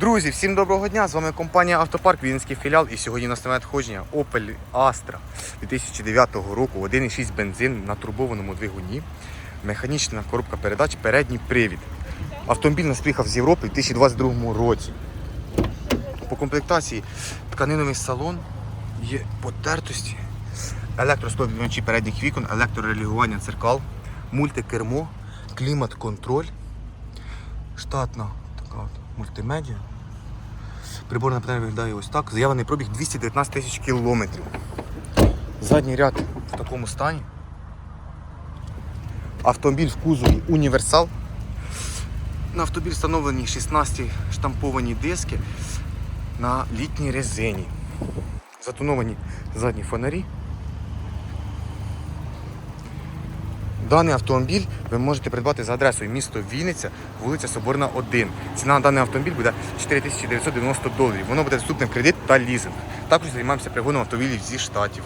Друзі, всім доброго дня! З вами компанія Автопарк, Вінницький філіал. І сьогодні у нас на надходження Opel Astra 2009 року, 1,6 бензин на турбованому двигуні, механічна коробка передач, передній привід. Автомобіль нас приїхав з Європи у 2022 році. По комплектації тканиновий салон, є потертості, електростопівночі передніх вікон, електрорелігування дзеркал, мультикермо, клімат-контроль, штатна така мультимедіа. Приборна панель виглядає ось так. Заявлений пробіг 219 тисяч кілометрів. Задній ряд в такому стані. Автомобіль в кузові універсал. На автомобіль встановлені 16 штамповані диски на літній резині. Затоновані задні фонарі. Даний автомобіль ви можете придбати за адресою місто Вінниця, вулиця Соборна, 1. Ціна на даний автомобіль буде 4990 доларів. Воно буде доступне кредит та лізинг. Також займаємося пригоном автомобілів зі штатів.